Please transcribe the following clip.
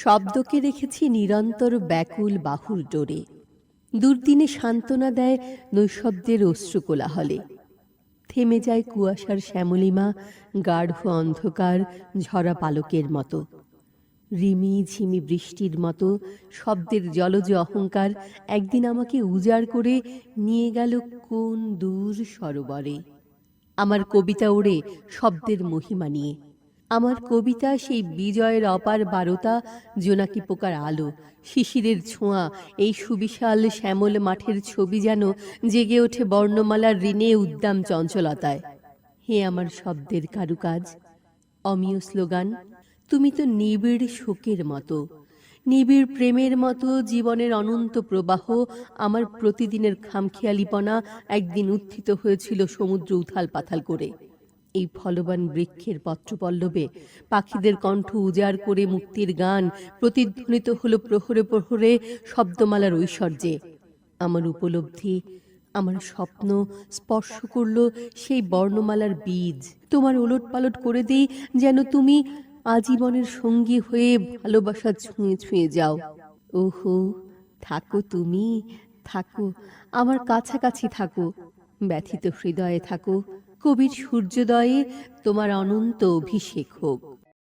শব্দকে রেখেছি নিরন্তর ব্যাকুল বাহুর ডোরে। দুর্দিনে সান্ত্বনা দেয় নৈশব্দের অশ্রুকোলাহলে। থেমে যায় কুয়াশার শ্যামলিমা, গাঢ় অন্ধকার ঝরা পালকের মতো। রিমি ঝিমি বৃষ্টির মতো, শব্দের জলজ অহংকার একদিন আমাকে উজাড় করে নিয়ে গেল কোন দূর সরোবরে। আমার কবিতা ওড়ে শব্দের মহিমা নিয়ে। আমার কবিতা সেই বিজয়ের অপার বারতা জোনাকি পোকার আলো। শিশিরের ছোঁয়া, এই সুবিশাল শ্যামল মাঠের ছবি যেন জেগে ওঠে বর্ণমালার ঋণে উদ্দাম চঞ্চলতায়। হে আমার শব্দের কারুকাজ, অমিয় স্লোগান, তুমি তো নিবিড় শোকের মতো। নিবিড় প্রেমের মতো জীবনের অনন্ত প্রবাহ, আমার প্রতিদিনের খামখেয়ালিপনা একদিন উত্থিত হয়েছিল সমুদ্র উথাল পাথাল করে। এই ফলবান বৃক্ষের পত্রপল্লবে পাখিদের কণ্ঠ উজাড় করে মুক্তির গান প্রতিধ্বনিত হল প্রহরে প্রহরে শব্দমালার ঐশ্বর্যে। আমার উপলব্ধি, আমার স্বপ্ন স্পর্শ করল সেই বর্ণমালার বীজ। তোমার ওলট পালট করে দিই যেন তুমি আজীবনের সঙ্গী হয়ে ভালোবাসা ছুঁয়ে ছুঁয়ে যাও। ওহো, থাকো তুমি, থাকো, আমার কাছাকাছি থাকো, ব্যথিত হৃদয়ে থাকো। কবির সূর্যোদয়ে তোমার অনন্ত অভিষেক হোক।